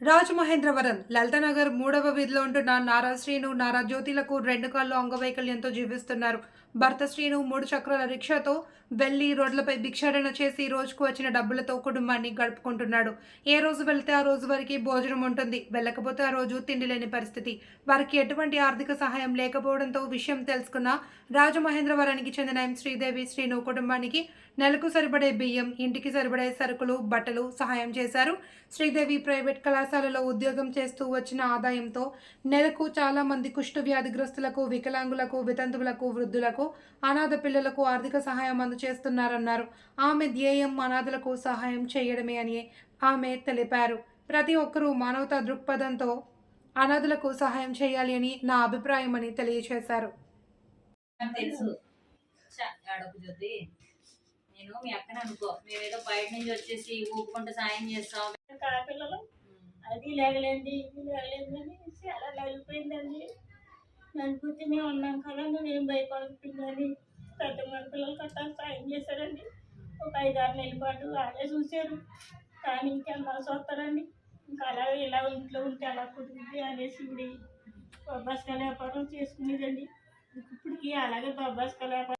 రాజమహేంద్రవరం లలితనగర్ మూడవ వీధిలో ఉంటున్న నారా శ్రీను నారా జ్యోతిలకు రెండు కాళ్ళు అంగవైకల్యంతో జీవిస్తున్నారు. భర్త శ్రీను మూడు చక్రాల రిక్షాతో వెళ్ళి రోడ్లపై భిక్షాటన చేసి రోజుకు వచ్చిన డబ్బులతో కుటుంబాన్ని గడుపుకుంటున్నాడు. ఏ రోజు వెళితే ఆ రోజు వరకు భోజనం ఉంటుంది. వెళ్ళకపోతే ఆ రోజు తిండి లేని పరిస్థితి. వారికి ఎటువంటి ఆర్థిక సహాయం లేకపోవడంతో విషయం తెలుసుకున్న రాజమహేంద్రవరానికి చెందిన ఎం. శ్రీదేవి శ్రీను కుటుంబానికి నెలకు సరిపడే బియ్యం ఇంటికి సరిపడే సరుకులు బట్టలు సహాయం చేశారు. శ్రీదేవి ప్రైవేట్ కళాశాలలో ఉద్యోగం చేస్తూ వచ్చిన ఆదాయంతో నెలకు చాలా మంది కుష్టు వ్యాధిగ్రస్తులకు వికలాంగులకు వితంతువులకు వృద్ధులకు అనాథ పిల్లలకు ఆర్థిక సహాయం అందజేస్తున్నారన్నారు ఆమె ధ్యేయం అనాథలకు సహాయం చేయడమే అని ఆమె తెలిపారు. ప్రతి ఒక్కరూ మానవతా దృక్పథంతో అనాథలకు సహాయం చేయాలి అని నా అభిప్రాయం అని తెలియజేశారు తెలుసు. జ్యోతి. నేను మీ అక్కని అనుకో. మేమేదో బయట నుంచి వచ్చేసి ఊపుకుంటూ సాయం చేస్తాం. కాపిల్లలు అది లేగలేండి ఇది లేగలేదు అని చాలా నలిగిపోయిందండి నన్ను కూర్చుని ఉన్నాం కదా నేను భయపడుతుందని పెద్ద మన పిల్లలు కట్టా సాయం చేశారండి. ఒక ఐదు ఆరు నెలల పాటు వాళ్ళే చూశారు. కానీ ఇంకా ఇంకెలా వస్తారండి ఇంకా అలా ఇలా ఇంట్లో ఉంటే అలా కుదిరింది అనేసి ఇప్పుడు బొబ్బాస్కాయ వ్యాపారం చేసుకునేదండి. ఇప్పటికి అలాగే బొబ్బాస్కాయ వ్యాపారం